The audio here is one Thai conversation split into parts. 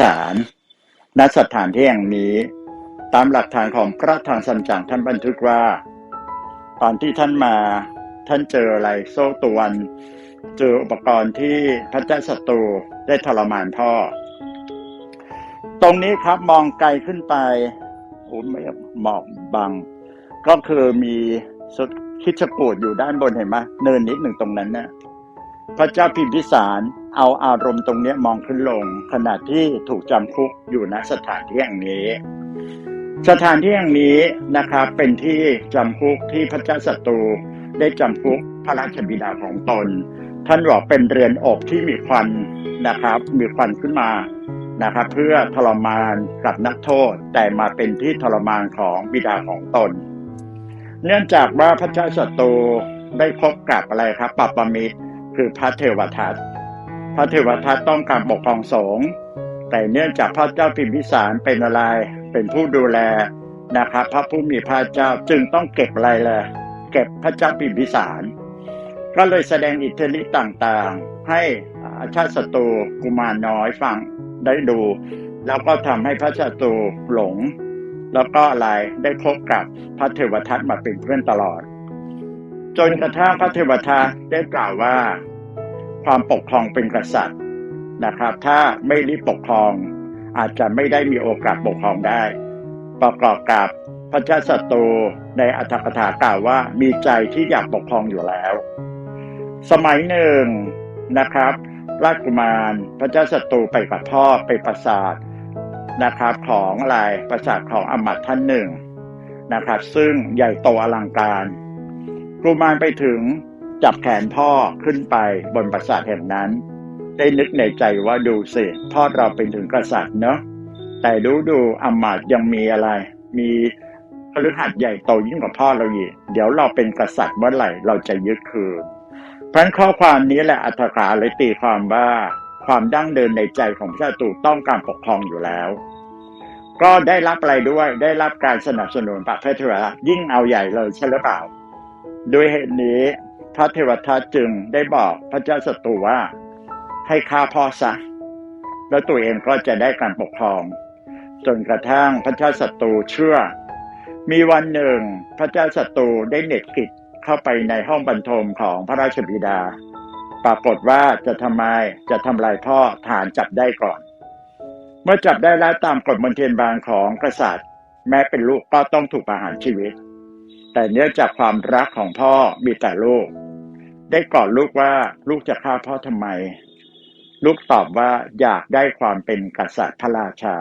ศาลณสถานที่แห่งนี้ ตามหลักฐานของพระทางสันจังท่านบันทึกว่า ตอนที่ท่านมาท่านเจออะไรโซ่ตวนเจออุปกรณ์ที่พระเจ้าศัตรูได้ทรมานพ่อ ตรงนี้ครับมองไกลขึ้นไปโอ้ไม่หมอกบัง ก็คือมีสุดคิดชกูดอยู่ด้านบนเห็นไหมเนินนิดหนึ่งตรงนั้นนะ่ะพระเจ้าพิมพิสาร เอาอารมณ์ตรงนี้มองขึ้นลง ขณะที่ถูกจำคุกอยู่ณสถานที่แห่งนี้ สถานที่แห่งนี้นะครับเป็นที่จำคุกที่พระเจ้าศัตรูได้จำคุกพระราชบิดาของตน ท่านบอกเป็นเรือนอบที่มีควันนะครับ มีควันขึ้นมานะครับ เพื่อทรมานกับนักโทษแต่มาเป็นที่ทรมานของบิดาของตน เนื่องจากว่าพระเจ้าศัตรูได้พบกับอะไรครับปัปปมิตรคือพระเทวทัต ระเทวทัตต้องการปกครองสงฆ์แต่เนื่องจากพระเจ้าพิมพิสารเป็นอะไรเป็นผู้ดูแลนะครับพระผู้มีพระเจ้าจึงต้องเก็บอะไรเลยเก็บพระเจ้าพิมพิสาร ก็เลยแสดงอิทธิฤทธิ์ต่างๆ ให้อชาติศัตรูกุมารน้อยฟังได้ดู แล้วก็ทำให้พระศัตรูหลง แล้วก็อะไรได้พบกับพระเทวทัตมาเป็นเพื่อนตลอด จนกระทั่งพระเทวทัตได้กล่าวว่า ความปกครองเป็นกษัตริย์นะครับ ถ้าไม่รีบปกครอง อาจจะไม่ได้มีโอกาสปกครองได้ ประกอบกับพระเจ้าศัตรูในอัตถกถากล่าวว่ามีใจที่อยากปกครองอยู่แล้ว สมัยหนึ่งนะครับ ราชกุมารพระเจ้าศัตรูไปกับพ่อไปปราสาทนะครับของอะไรปราสาทของอมัตท่านหนึ่งนะครับ ซึ่งใหญ่โตอลังการกุมารไปถึง จับแขนพ่อขึ้นไปบนปราสาทแห่งนั้น ได้นึกในใจว่าดูสิพ่อเราเป็นถึงกษัตริย์เนาะแต่ดูดูอมาตยังมีอะไร มีคฤหัสถ์ใหญ่โตยิ่งกว่าพ่อเราอีกเดี๋ยวเราเป็นกษัตริย์เมื่อไหร่เราจะยึดคืนเพราะข้อความนี้แหละอัตถกาเลยตีความว่า ความดั้งเดินในใจของพระเจ้าตู่ต้องการปกครองอยู่แล้ว ก็ได้รับอะไรด้วยได้รับการสนับสนุนพระเทวทัตยิ่งเอาใหญ่เลยใช่หรือเปล่า ด้วยเหตุนี้ พระเทวทัตจึงได้บอกพระเจ้าศัตรูว่า ให้ฆ่าพ่อซะแล้วตัวเองก็จะได้การปกครอง จนกระทั่งพระเจ้าศัตรูเชื่อ มีวันหนึ่งพระเจ้าศัตรูได้เน็ตกิจเข้าไปในห้องบรรทมของพระราชบิดา ปรากฏว่าจะทำไมจะทำลายพ่อฐานจับได้ก่อน เมื่อจับได้แล้วตามกฎมนเทียนบางของกษัตริย์ แม้เป็นลูกก็ต้องถูกประหารชีวิต แต่เนื่องจากความรักของพ่อมีแต่ลูก ได้กอดลูกว่าลูกจะฆ่าพ่อทำไม ลูกตอบว่าอยากได้ความเป็นกษัตริย์พระราชา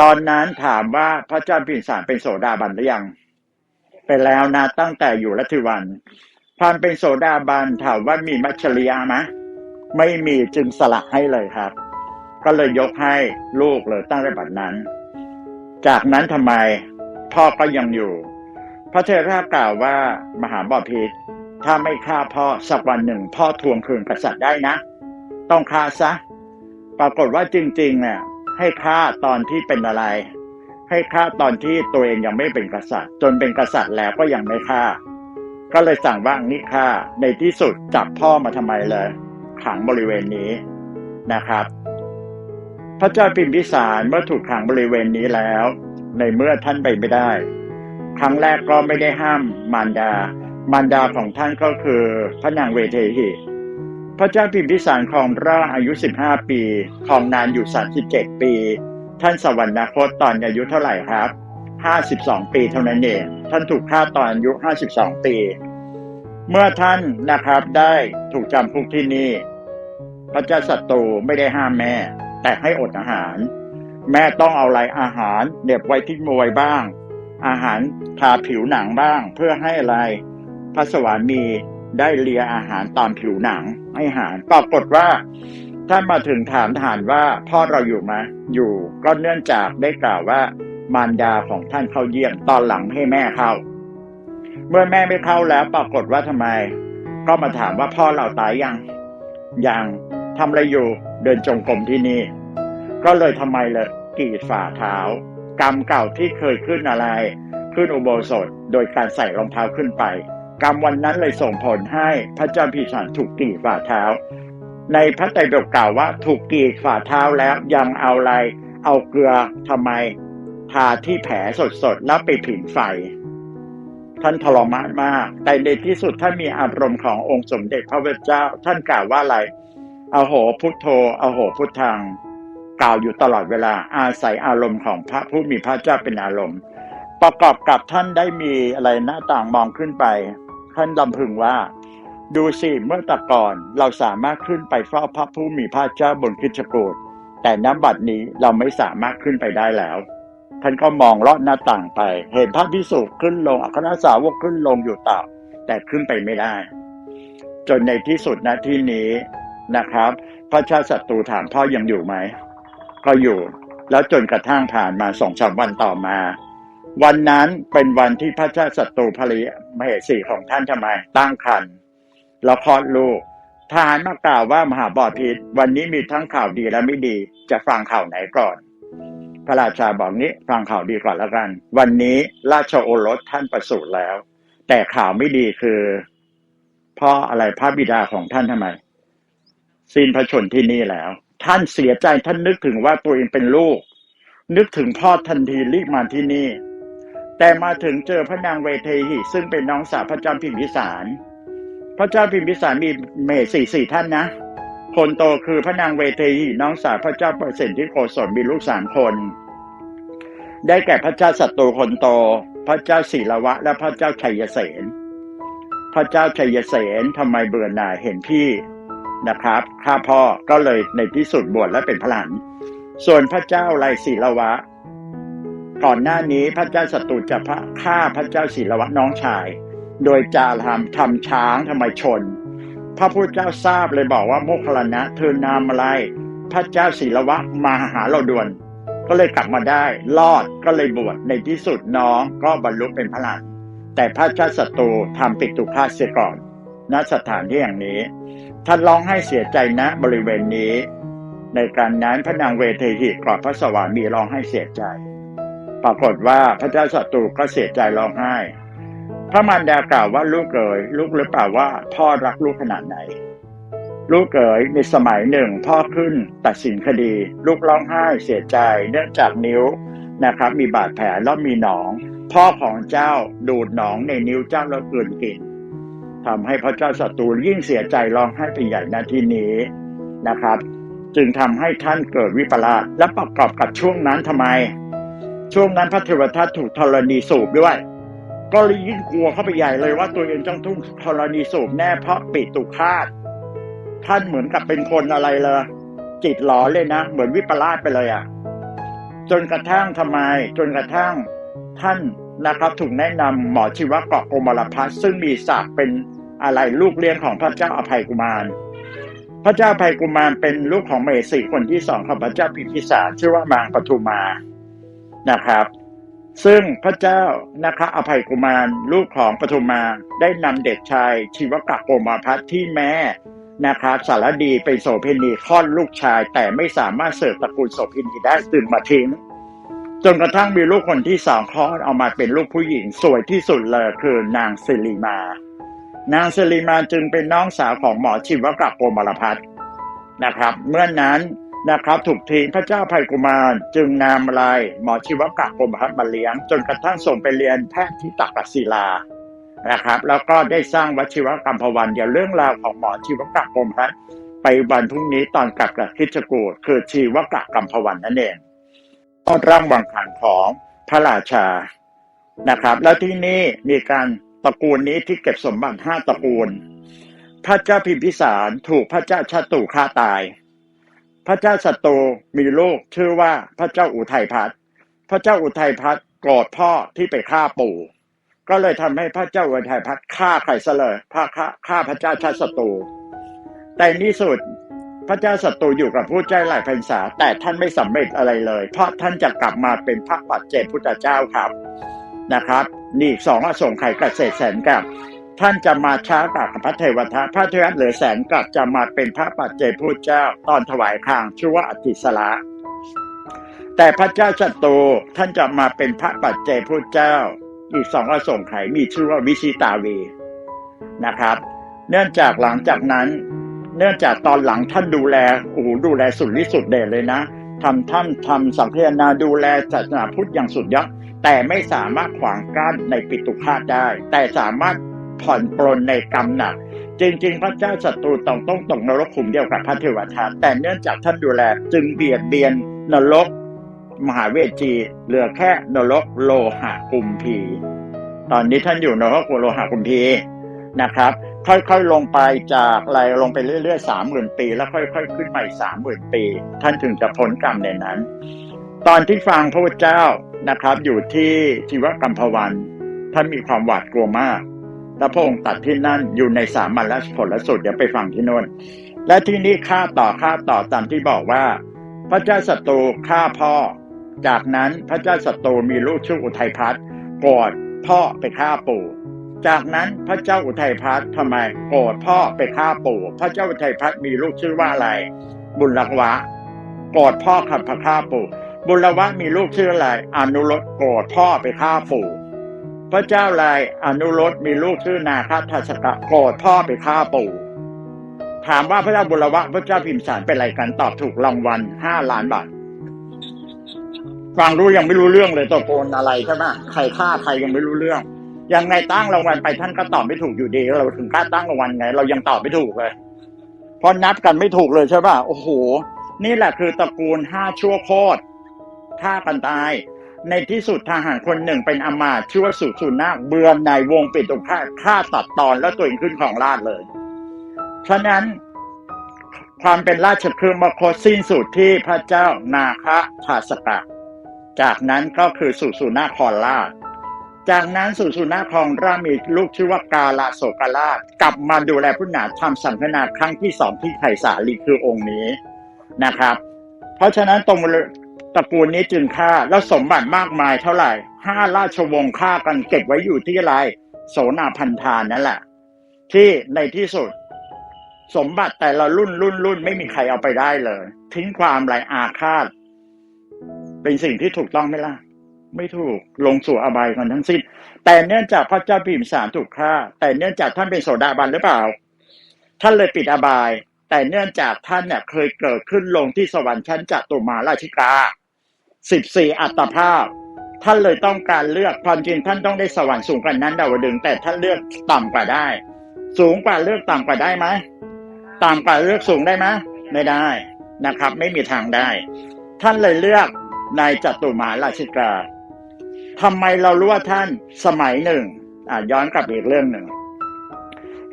ตอนนั้นถามว่าพระเจ้าพิมสารเป็นโสดาบันหรือยัง ไปแล้วนะตั้งแต่อยู่รัฐวันความเป็นโสดาบันถามว่ามีมัชริยะไหมไม่มีจึงสละให้เลยครับ ก็เลยยกให้ลูกเลยตั้งแต่บัดนั้น จากนั้นทำไมพ่อก็ยังอยู่ พระเทระกล่าวว่ามหาบพิตรถ้าไม่ฆ่าพ่อสักวันหนึ่งพ่อทวงคืนกษัตริย์ได้นะ ต้องฆ่าซะ ปรากฏว่าจริงๆเนี่ยให้ฆ่าตอนที่เป็นอะไร ให้ฆ่าตอนที่ตัวเองยังไม่เป็นกษัตริย์ จนเป็นกษัตริย์แล้วก็ยังไม่ฆ่า ก็เลยสั่งว่านี่ฆ่าในที่สุดจับพ่อมาทำไมเลยขังบริเวณนี้นะครับ พระเจ้าพิมพิสารเมื่อถูกขังบริเวณนี้แล้ว ในเมื่อท่านไปไม่ได้ ครั้งแรกก็ไม่ได้ห้ามมารดา มารดาของท่านก็คือพระนางเวเทหิ พระเจ้าพิมพิสารครองราชอายุ 15 ปีครองนานอยู่ 37 ปี ท่านสวรรคตตอนอายุเท่าไหร่ครับ 52 ปีเท่านั้นเอง ท่านถูกฆ่าตอนอายุ 52 ปี เมื่อท่านนะครับได้ถูกจำคุกที่นี่ พระเจ้าศัตรูไม่ได้ห้ามแม่ แต่ให้อดอาหาร แม่ต้องเอาอะไรอาหารเด็บไว้ที่มวยบ้าง อาหารทาผิวหนังบ้าง เพื่อให้อะไรพระสวามีได้เลียอาหารตามผิวหนังให้หารปรากฏว่าท่านมาถึงถามทหารว่าพ่อเราอยู่ไหมอยู่ก็เนื่องจากได้กล่าวว่ามารดาของท่านเข้าเยี่ยมตอนหลังให้แม่เข้า เมื่อแม่ไม่เข้าแล้วปรากฏว่าทำไม ก็มาถามว่าพ่อเราตายยังยังทำอะไรอยู่เดินจงกรมที่นี่ ก็เลยทำไมเลยกีดฝ่าเท้า กรรมเก่าที่เคยขึ้นอะไร ขึ้นอุโบสถโดยการใส่รองเท้าขึ้นไป กรรมวันนั้นเลยส่งผลให้พระเจ้าพิสารถูกกีดฝ่าเท้า ในพระไตรปิฎกกล่าวว่าถูกกีดฝ่าเท้าแล้วยังเอาอะไร เอาเกลือทำไมทาที่แผลสดๆแล้วไปผิงไฟ ท่านทรมานมาก แต่ในที่สุดท่านมีอารมณ์ขององค์สมเด็จพระพุทเจ้า ท่านกล่าวว่าอะไรอโหพุทโธอโหพุทธัง กล่าวอยู่ตลอดเวลาอาศัยอารมณ์ของพระผู้มีพระเจ้าเป็นอารมณ์ ประกอบกับท่านได้มีอะไรหน้าต่างมองขึ้นไป ท่านลำพึงว่า ดูสิเมื่อตะก่อนเราสามารถขึ้นไปเฝ้าพระผู้มีพระเจ้าบนคิชกูดแต่น้ำบัดนี้เราไม่สามารถขึ้นไปได้แล้ว ท่านก็มองลอดหน้าต่างไป เห็นพระพิสุขึ้นลงอัครสาวกขึ้นลงอยู่ต่อแต่ขึ้นไปไม่ได้ จนในที่สุดณที่นี้นะครับ พระชาติศัตรูถามพ่อยังอยู่ไหม ก็อยู่ แล้วจนกระทั่งผ่านมาสองสามวันต่อมา วันนั้นเป็นวันที่พระเจ้าศัตรูภริมเหสีของท่านทำไมตั้งครรภ์แล้วคลอดลูกทหารมากล่าวว่ามหาบอพิษวันนี้มีทั้งข่าวดีและไม่ดี จะฟังข่าวไหนก่อน พระราชาบอกนี้ฟังข่าวดีก่อนล้วกัน วันนี้ราชโอรสท่านประสูติแล้ว แต่ข่าวไม่ดีคือพ่ออะไรพระบิดาของท่านทำไม สิ้นพระชนที่นี่แล้ว ท่านเสียใจท่านนึกถึงว่าตัวเองเป็นลูก นึกถึงพ่อทันทีรีบมาที่นี่ แต่มาถึงเจอพระนางเวเทหิ ซึ่งเป็นน้องสาวพระเจ้าพิมพิสาร พระเจ้าพิมพิสารมีเมหสี่สี่ท่านนะ คนโตคือพระนางเวเทหิน้องสาวพระเจ้าเปอร์เซนที่โกศลมีลูกสามคน ได้แก่พระเจ้าศัตรูคนโต พระเจ้าศิลวะ และพระเจ้าชัยเสนพระเจ้าชัยเสนทำไมเบื่อหน่ายเห็นพี่ นะครับข้าพ่อก็เลยในที่สุดบวชและเป็นพระหลานส่วนพระเจ้าไรศิลวะ ก่อนหน้านี้พระเจ้าศัตรูจะพระฆ่าพระเจ้าศิลวะน้องชาย โดยจาทำทำช้างทำไมชน พระพุทธเจ้าทราบเลยบอกว่าโมคคลนะเธอนามอะไร พระเจ้าศิลวะมาหาเราด่วน ก็เลยกลับมาได้รอดก็เลยบวชในที่สุดน้องก็บรรลุเป็นพระหลานแต่พระเจ้าศัตรูทำปิดตุฆาตเสียก่อน ณสถานที่อย่างนี้ ท่านร้องให้เสียใจนะบริเวณนี้ ในการนั้นพระนางเวเทหิกอดพระสวามีร้องให้เสียใจ ปรากฏว่าพระเจ้าศัตรูก็เสียใจร้องไห้ พระมารดากล่าวว่าลูกเอ๋ยลูกหรือเปล่าว่าพ่อรักลูกขนาดไหน ลูกเอ๋ยในสมัยหนึ่งพ่อขึ้นตัดสินคดี ลูกร้องไห้เสียใจ เนื่องจากนิ้วนะครับมีบาดแผลแล้วมีหนอง พ่อของเจ้าดูดหนองในนิ้วเจ้าแล้วกลืนกิน ทำให้พระเจ้าศัตรูยิ่งเสียใจร้องไห้เป็นใหญ่นาที่นี้นะครับ จึงทำให้ท่านเกิดวิปลาสและประกอบกับช่วงนั้นทำไม ช่วงนั้นพระเทวทัตถูกธรณีสูบด้วย ก็เลยยิ่งกลัวเข้าไปใหญ่เลยว่าตัวเองต้องทุ่งธรณีสูบแน่เพราะปิดตุคาตท่านเหมือนกับเป็นคนอะไรเลยจิตหลอเลยนะ เหมือนวิปลาสไปเลยอะ่ะ จนกระทั่งทำไม จนกระทั่งท่าน นะครับถูกแนะนำหมอชีวะเกาะโกมารพัฒซึ่งมีศักดิ์เป็นอะไรลูกเลี้ยงของพระเจ้าอภัยกุมาร พระเจ้าอภัยกุมารเป็นลูกของเมสีคนที่สองของพระเจ้าพิพิสารชื่อว่ามางปทุมานะครับ ซึ่งพระเจ้านะคะอภัยกุมารลูกของปทุมาได้นำเด็กชาย ชีวกะโกมาพัฒที่แม่นะครับสารดีเป็นโสเภณีคลอดลูกชาย แต่ไม่สามารถเสิร์ฟตระกูลโสเภณีได้จึงมาทิ้ง จนกระทั่งมีลูกคนที่สองคลอดออกมาเป็นลูกผู้หญิงสวยที่สุดเลยคือนางสิริมา นางสิริมาจึงเป็นน้องสาวของหมอชีวกะโกมารพัฒนะครับ เมื่อนนั้นนะครับถูกทิ้งพระเจ้าภัยกุมารจึงนำลายหมอชีวกะโกมารพัฒมาเลี้ยง จนกระทั่งส่งไปเรียนแพทย์ที่ตักศิลานะครับ แล้วก็ได้สร้างวชิรกรรมพวันเดี๋ยวเรื่องราวของหมอชีวกะโกมารพัฒไปวันพรุ่งนี้ตอนกลับกับคิชกูดคือชีวกะกรรมพวันนั่นเอง ก็ร่างวังขันของพระราชานะครับ แล้วที่นี่มีการตระกูลนี้ที่เก็บสมบัติห้าตระกูล พระเจ้าพิมพิสารถูกพระเจ้าชาตุฆ่าตาย พระเจ้าศัตรูมีลูกชื่อว่าพระเจ้าอุทัยพัฒพระเจ้าอุทัยพัฒโกรธพ่อที่ไปฆ่าปู่ ก็เลยทำให้พระเจ้าอุทัยพัฒฆ่าใครซะเลยพระฆ่าฆ่าพระเจ้าชาติศัตรูแต่ในที่สุด พระเจ้าศัตรูอยู่กับผู้ใจหลายพรรษา แต่ท่านไม่สำเร็จอะไรเลย เพราะท่านจะกลับมาเป็นพระปัจเจกพุทธเจ้าครับนะครับ นี่สองอสงไขยกเกษตรแสนกับ ท่านจะมาช้ากว่ากับพระเทวทัตพระเทวทัตเหลือแสนกับจะมาเป็นพระปัจเจกพุทธเจ้าตอนถวายคางชื่อว่าอติสละแต่พระเจ้าศัตรูท่านจะมาเป็นพระปัจเจกพุทธเจ้า อีกสองอสงไขยมีชื่อว่าวิชิตาวีนะครับ เนื่องจากหลังจากนั้น เนื่องจากตอนหลังท่านดูแลโอ้โหดูแลสุดฤทธิ์สุดเดชเลยนะทำท่านทำสังฆนาดูแลศาสนาพุทธอย่างสุดยอดแต่ไม่สามารถขวางกั้นในปิตุคาตได้ แต่สามารถผ่อนปลนในกรรมหนักจริงๆ พระเจ้าศัตรูต้องต้องตกนรกขุมเดียวกับพระเทวทัตแต่เนื่องจากท่านดูแลจึงเบียดเบียนนรก มหาเวจีเหลือแค่นรกโลหะกุมพี ตอนนี้ท่านอยู่นรกโลหะกุมพีนะครับ ค่อยๆลงไปจากอะไรลงไปเรื่อยๆสามหมื่นปี แล้วค่อยๆขึ้นมาอีกสามหมื่นปี ท่านถึงจะพ้นกรรมในนั้น ตอนที่ฟังพระพุทธเจ้านะครับ อยู่ที่ชีวกัมพวัน ท่านมีความหวาดกลัวมากแล้วพระองค์ตัดที่นั่นอยู่ในสามัญและผลสุดเดี๋ยวไปฟังที่โน่นและที่นี้ฆ่าต่อฆ่าต่อตามที่บอกว่า พระเจ้าศัตรูฆ่าพ่อ จากนั้นพระเจ้าศัตรูมีลูกชื่ออุทัยพัฒน์โกรธพ่อไปฆ่าปู่ จากนั้นพระเจ้าอุทัยพัฒน์ทำไมโกรธพ่อไปฆ่าปู่พระเจ้าอุทัยพัฒน์มีลูกชื่อว่าอะไร บุญลักวะโกรธพ่อขับพระฆ่าปู่ บุญลักวะมีลูกชื่ออะไร อนุรสโกรธพ่อไปฆ่าปู่พระเจ้าลายอนุรสมีลูกชื่อนาคทัศกะโกรธพ่อไปฆ่าปู่ถามว่าพระเจ้าบุรวะพระเจ้าพิมสารเป็นอะไรกันตอบถูกรางวัลห้าล้านบาทฟังรู้ยังไม่รู้เรื่องเลยตะโกนอะไรใช่ไหมใครฆ่าใครยังไม่รู้เรื่อง ยังไงตั้งรางวัลไปท่านก็ตอบไม่ถูกอยู่ดี เราถึงกล้าตั้งรางวัลไง เรายังตอบไม่ถูกเลยเพราะนับกันไม่ถูกเลยใช่ป่ะโอ้โห นี่แหละคือตระกูลห้าชั่วโคตรฆ่ากันตาย ในที่สุดทหารคนหนึ่งเป็นอมาตชื่อว่าสุสุนาเบือนในวงปิดตรงฆ่าฆ่าตัดตอนแล้วตัวเองขึ้นของราชเลย ฉะนั้นความเป็นราชครือมาโคตสิ้นสุดที่พระเจ้านาคทาสกะ จากนั้นก็คือสุสุนาครราช จากนั้นสุสุนาครรามีลูกชื่อว่ากาลาโสกรากลับมาดูแลพุทธนาทำสังฆนาครั้งที่สองที่ไผ่สาลีคือองค์นี้นะครับ เพราะฉะนั้นตรงตระกูลนี้จึงฆ่าแล้วสมบัติมากมายเท่าไหร่ห้าราชวงศ์ฆ่ากันเก็บไว้อยู่ที่อะไรโสนาพันธานนั่นแหละ ที่ในที่สุด สมบัติแต่ละรุ่นรุ่นรุ่นไม่มีใครเอาไปได้เลย ทิ้งความไรอาฆาต เป็นสิ่งที่ถูกต้องไหมล่ะ ไม่ถูกลงสู่อบายกันทั้งสิ้น แต่เนื่องจากพระเจ้าพิมสารถูกฆ่า แต่เนื่องจากท่านเป็นโสดาบันหรือเปล่า ท่านเลยปิดอบาย แต่เนื่องจากท่านเนี่ยเคยเกิดขึ้นลงที่สวรรค์ชั้นจัตุมาราชิกาสิบสี่อัตภาพ ท่านเลยต้องการเลือกความจริงท่านต้องได้สวรรค์สูงกว่านั้นดาวดึงแต่ท่านเลือกต่ำกว่าได้ สูงกว่าเลือกต่ำกว่าได้ไหมต่ำกว่าเลือกสูงได้ไหมไม่ได้นะครับ ไม่มีทางได้ ท่านเลยเลือกนายจัตุมาราชิกา ทำไมเรารู้ว่าท่านสมัยหนึ่ง อะย้อนกลับอีกเรื่องหนึ่ง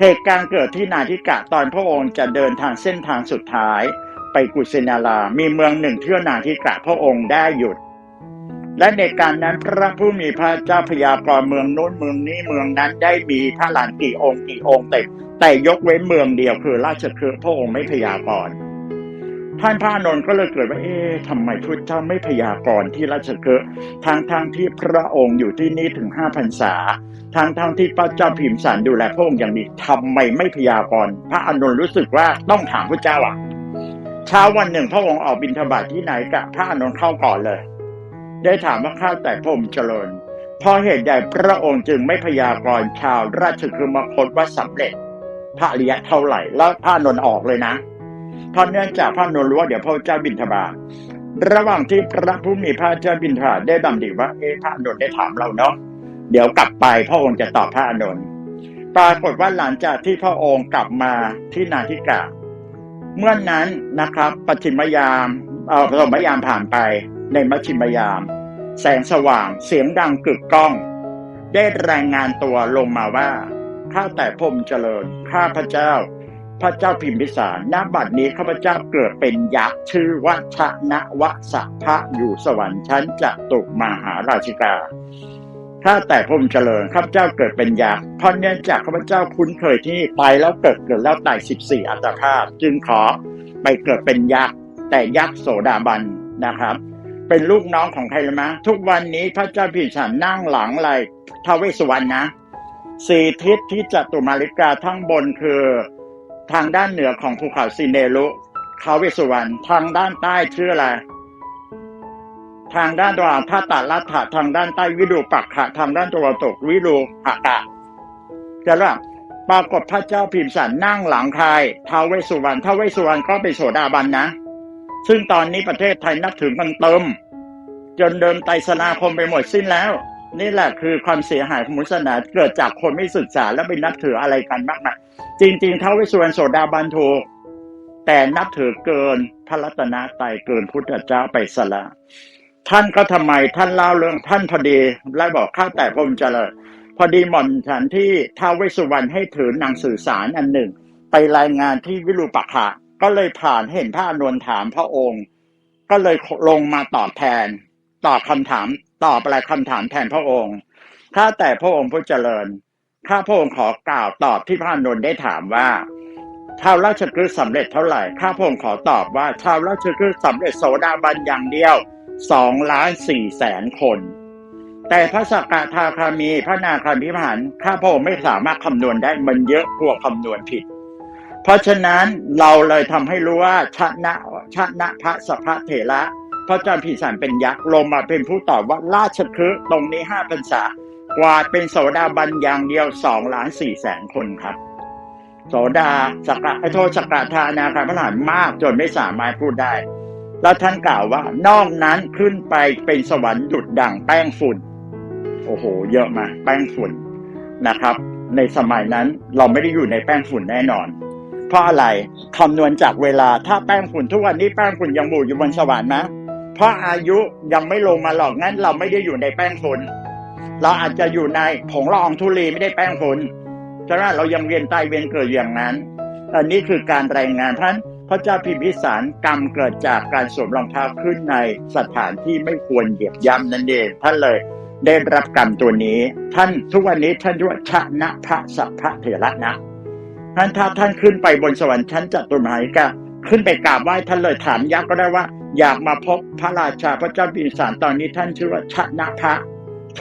เหตุการณ์เกิดที่นาทิกะตอนพระองค์จะเดินทางเส้นทางสุดท้ายไปกุสินารา มีเมืองหนึ่งเที่ยวนาทิกะพระองค์ได้หยุด และในการนั้นพระผู้มีพระเจ้าพยากรณ์เมืองโน้นเมืองนี้เมืองนั้นได้มีพระหลานกี่องค์กี่องค์แต่แต่ยกเว้นเมืองเดียวคือ ราชคฤห์พระองค์ไม่พยากรณ์ ท่านพระนนท์ก็เลยเกิดว่า เอ๊ะทำไมพุทธเจ้าไม่พยากรณ์ที่ราชคฤห์ทางทางที่พระองค์อยู่ที่นี่ถึงห้าพรรษาทางทางที่พระเจ้าพิมสารดูแลพระองค์อย่างดีทำไมไม่พยากรณ์พระอานนท์รู้สึกว่าต้องถามพระเจ้าอะเช้าวันหนึ่งพระองค์ออกบิณฑบาตที่ไหนกะพระอานนท์เข้าก่อนเลย ได้ถามว่าข้าแต่พระองค์เจริญเพราะเหตุใดพระองค์จึงไม่พยากรณ์ชาวราชคฤห์มคตว่าสำเร็จ พระอริยะเท่าไหร่ แล้วพระอานนท์ออกเลยนะ เพราะเนื่องจากพระนนรู้ว่าเดี๋ยวพระเจ้าบิณฑบาตระหว่างที่พระผู้มีพระเจ้าบิณฑบาตได้ดำดิว่าเอ๊ะพระนนได้ถามเราเนาะเดี๋ยวกลับไปพระองค์จะตอบพระอานนท์ปรากฏว่าหลังจากที่พระองค์กลับมาที่นาทิกะเมื่อนนั้นนะครับปฐมยามเอ่อปฐมยามผ่านไปในมัชชิมยาม แสงสว่างเสียงดังกึกก้อง ได้รายงานตัวลงมาว่าข้าแต่พรมเจริญข้าพระเจ้า พระเจ้าพิมพิสารณบัดนี้ข้าพเจ้าเกิดเป็นยักษ์ชื่อว่าชนะวะสะพะอยู่สวรรค์ชั้นจตุมหาราชิกาข้าแต่พรมเจริญข้าพเจ้าเกิดเป็นยักษ์เพราะเนื่องจากข้าพเจ้าคุ้นเคยที่ไปแล้วเกิดเกิดแล้วตายสิบสี่อัตภาพ จึงขอไปเกิดเป็นยักษ์แต่ยักษ์โสดาบันนะครับ เป็นลูกน้องของใครรู้ไหมทุกวันนี้พระเจ้าพิมพิสารนั่งหลังอะไรท้าวเวสสุวรรณนะสี่ทิศที่จตุมาริกาทั้งบนคือ ทางด้านเหนือของภูเขาซีเนรุท้าวเวสุวรรณทางด้านใต้ชื่ออะไรทางด้านตะวันท่าตาลัทธะทางด้านใต้วิดูปักขะทางด้านตะวันตกวิดูหะกะจะว่าปรากฏพระเจ้าพิมสันนั่งหลังใครท้าวเวสสุวรรณท้าวเวสุวรรณก็เป็นโสดาบันนะ ซึ่งตอนนี้ประเทศไทยนับถือกันเติม จนเดินไตรสนาคมไปหมดสิ้นแล้ว นี่แหละคือความเสียหายของพุสนาเกิดจากคนไม่ศึกษาและไปนับถืออะไรกันมากมาย จริงๆท้าวเวสสุวรรณโสดาบันถูก แต่นับถือเกินพระรัตนตรัยเกินพุทธเจ้าไปสละ ท่านก็ทำไมท่านเล่าเรื่องท่านพอดีและบอกข้าแต่พระองค์เจริญพอดีหม่อมฉันที่ท้าวเวสสุวรรณให้ถือหนังสื่อสารอันหนึ่ง ไปรายงานที่วิรูปักขะก็เลยผ่านเห็นพระอนนท์ถามพระองค์ ก็เลยลงมาตอบแทน ตอบคำถามตอบอะไรคำถามแทนพระองค์ข้าแต่พระองค์ผู้เจริญ ข้าพระองค์ขอกล่าวตอบที่พระนนท์ได้ถามว่าชาวราชคฤห์สำเร็จเท่าไหร่ ข้าพระองค์ขอตอบว่าชาวราชคฤห์สำเร็จโสดาบันอย่างเดียวสองล้านสี่แสนคน แต่พระสกทาคามีพระนาคามิพานข้าพระองค์ไม่สามารถคำนวณได้มันเยอะกว่าคำนวณผิด เพราะฉะนั้นเราเลยทำให้รู้ว่าชนะชนะพระสภเถระพระเจ้าพิสารเป็นยักษ์ลงมาเป็นผู้ตอบว่าราชคฤห์ตรงนี้ห้าพรรษา กว่าเป็นโสดาบันอย่างเดียวสองล้านสี่แสนคนครับ โสดาสกะไอโทษสกะทานาคาพระหลานมากจนไม่สามารถพูดได้ แล้วท่านกล่าวว่านอกนั้นขึ้นไปเป็นสวรรค์หยุดดั่งแป้งฝุ่น โอ้โห เยอะมากแป้งฝุ่นนะครับ ในสมัยนั้นเราไม่ได้อยู่ในแป้งฝุ่นแน่นอน เพราะอะไรคำนวณจากเวลาถ้าแป้งฝุ่นทุกวันนี้แป้งฝุ่นยังบูอยู่บนสวรรค์ไหมเพราะอายุยังไม่ลงมาหรอกงั้นเราไม่ได้อยู่ในแป้งฝุ่น เราอาจจะอยู่ในผงละอองธุลีไม่ได้แป้งฝุ่นฉะนั้นเรายังเวียนตายเวียนเกิดอย่างนั้น อันนี้คือการรายงานท่านพระเจ้าพิมพิสารกรรมเกิดจากการสวมรองเท้าขึ้นในสถานที่ไม่ควรเหยียบย่ำนั่นเองท่านเลยได้รับกรรมตัวนี้ ท่านทุกวันนี้ท่านเรียกว่าชนะพระสัพพะเถระนะท่านถ้าท่านขึ้นไปบนสวรรค์ชั้นจตุมหาริกาขึ้นไปกราบไหว้ท่านเลยถามยักษ์ก็ได้ว่า อยากมาพบพระราชาพระเจ้าพิมพิสารตอนนี้ท่านชื่อว่าชนะพระ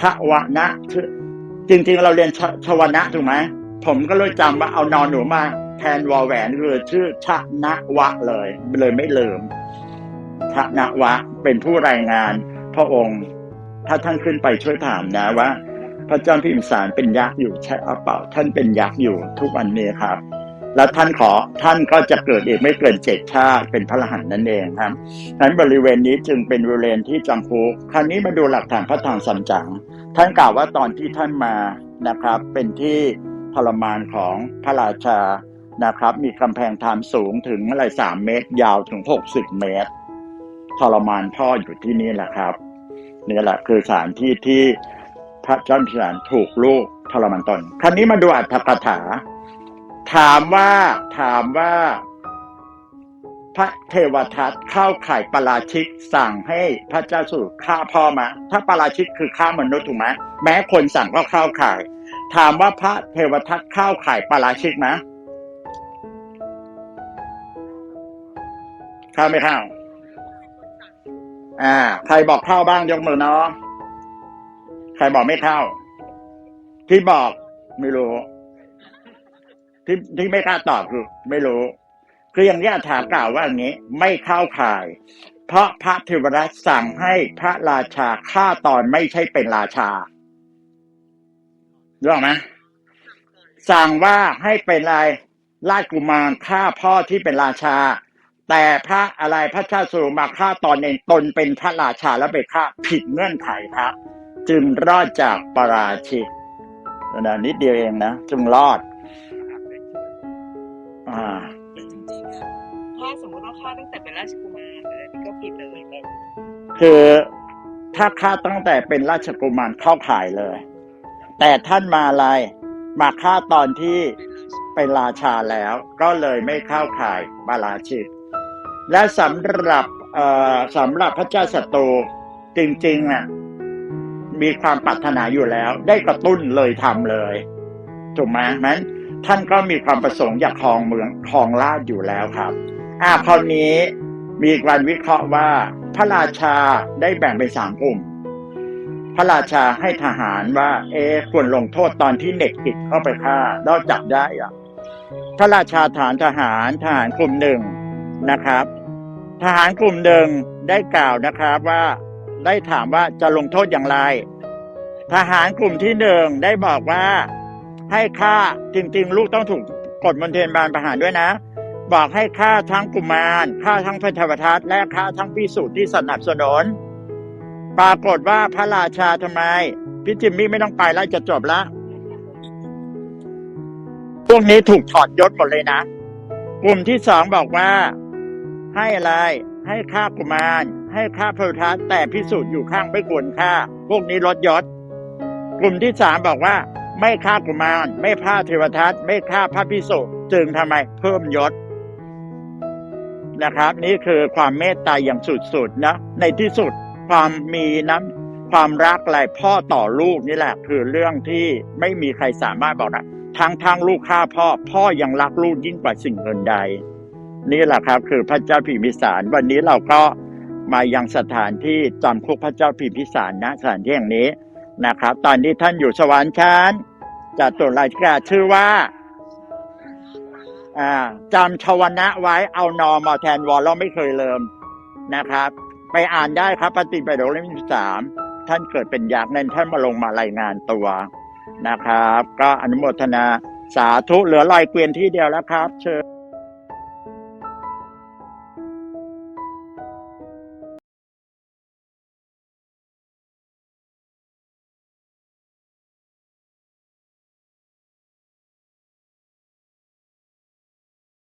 ชวนะชื่อจริงๆเราเรียนชชวนะถูกไหมผมก็เลยจำว่าเอานอนหนูมาแทนวอแหวนคือชื่อชนะวะเลย เลยไม่ลืมชนะวะเป็นผู้รายงานพระองค์ ถ้าท่านขึ้นไปช่วยถามนะว่า พระเจ้าพิมสารเป็นยักษ์อยู่ใช่หรือเปล่าท่านเป็นยักษ์อยู่ทุกวันนี้ครับ แล้วท่านขอท่านก็จะเกิดอีกไม่เกินเจ็ดชาติเป็นพระอรหันต์นั่นเองครับนั้นบริเวณนี้จึงเป็นบริเวณที่จำคุกคราวนี้มาดูหลักฐานพระทางสัมจังท่านกล่าวว่าตอนที่ท่านมานะครับ เป็นที่ทรมานของพระราชานะครับ มีกำแพงทามสูงถึงอะไรสามเมตร ยาวถึงหกสิบเมตรทรมานพ่ออยู่ที่นี่แหละครับนี่แหละคือสถานที่ที่พระเจ้าพิสารถูกลูกทรมานตนคราวนี้มาดูอัตถกถา ถามว่าถามว่า พระเทวทัตเข้าข่ายปราชิกสั่งให้พระเจ้าสุฆ่าพ่อมาถ้าปราชิกคือฆ่ามนุษย์ถูกไหมแม้คนสั่งก็เข้าข่าย ถามว่าพระเทวทัตเข้าข่ายปราชิกไหมเข้าไม่เข้าอ่า ใครบอกเข้าบ้างยกมือเนาะใครบอกไม่เข้า ที่บอกไม่รู้ ที่ที่ไม่กล้าตอบคือไม่รู้คืออย่างนี้อาถากล่าวว่าอย่างนี้ไม่เข้าข่าย เพราะพระเทวรัตสั่งให้พระราชาฆ่าตอนไม่ใช่เป็นราชารู้ไหมสั่งว่าให้เป็นอะไราชกุมารฆ่าพ่อที่เป็นราชา แต่พระอะไรพระเจ้าสุรมาฆ่าตอนเองตนเป็นพระราชาแล้วไปฆ่าผิดเงื่อนไขครับ จึงรอดจากปราชิกนะนิดเดียวเองนะ จึงรอด อ่าจริงๆอะถ้าสมมติว่าฆ่าตั้งแต่เป็นราชกุมารเลยนี่ก็ผิดเลยคือถ้าฆ่าตั้งแต่เป็นราชกุมารเข้าข่ายเลย แต่ท่านมาอะไรมาฆ่าตอนที่เป็นราชาแล้วก็เลยไม่เข้าข่ายบาราชิกและสำหรับเอ่อสำหรับพระเจ้าศัตรูจริงๆน่ะมีความปรารถนาอยู่แล้ว ได้กระตุ้นเลยทำเลยถูกไหมนั้น ท่านก็มีความประสงค์อยากครองเมืองครองราชอยู่แล้วครับ อ่าคราวนี้มีการวิเคราะห์ว่า พระราชาได้แบ่งเป็นสามกลุ่ม พระราชาให้ทหารว่า เอะควรลงโทษตอนที่เด็กติดเข้าไปฆ่าแล้วจับได้อะพระราชาฐานทหารทหารกลุ่มหนึ่งนะครับ ทหารกลุ่มหนึ่งได้กล่าวนะครับว่าได้ถามว่าจะลงโทษอย่างไร ทหารกลุ่มที่หนึ่งได้บอกว่า ให้ฆ่าจริง ๆ ลูกต้องถูกกฎมนเทียนบานประหารด้วยนะ บอกให้ฆ่าทั้งกุมารฆ่าทั้งพระเทวทัตและฆ่าทั้งพิสูจน์ที่สนับสนุนปรากฏว่าพระราชาทำไมพี่จิมมี่ไม่ต้องไปแล้วจะจบละพวกนี้ถูกถอดยศหมดเลยนะ กลุ่มที่สองบอกว่า ให้อะไร ให้ฆ่ากุมาร ให้ฆ่าพระทัตแต่พิสูจน์อยู่ข้างไม่ควรฆ่า พวกนี้ลดยศ กลุ่มที่สามบอกว่า ไม่ฆ่ากุมาร ไม่ฆ่าเทวทัตไม่ฆ่าพระพิสุจึงทำไมเพิ่มยศนะครับ นี่คือความเมตตาอย่างสุดๆนะ ในที่สุดความมีน้ำความรักอะไรพ่อต่อลูกนี่แหละ คือเรื่องที่ไม่มีใครสามารถบอกได้ทั้งทางลูกฆ่าพ่อ พ่อยังรักลูกยิ่งกว่าสิ่งอื่นใด นี่แหละครับ คือพระเจ้าพิมิสาร วันนี้เราก็มายังสถานที่จำคุกพระเจ้าพิมพิสารนะสถานที่แห่งนี้ นะครับ ตอนนี้ท่านอยู่สวรรค์ชั้นจัตุราชกาชื่อว่าจำชวนะไว้เอานอมาแทนวอลเราไม่เคยเลิมนะครับ ไปอ่านได้ครับปฏิบัติโดเล่มที่สามท่านเกิดเป็นยักษ์นั้นท่านมาลงมารายงานตัวนะครับ ก็อนุโมทนาสาธุเหลือลอยเกวียนที่เดียวแล้วครับ เชิญ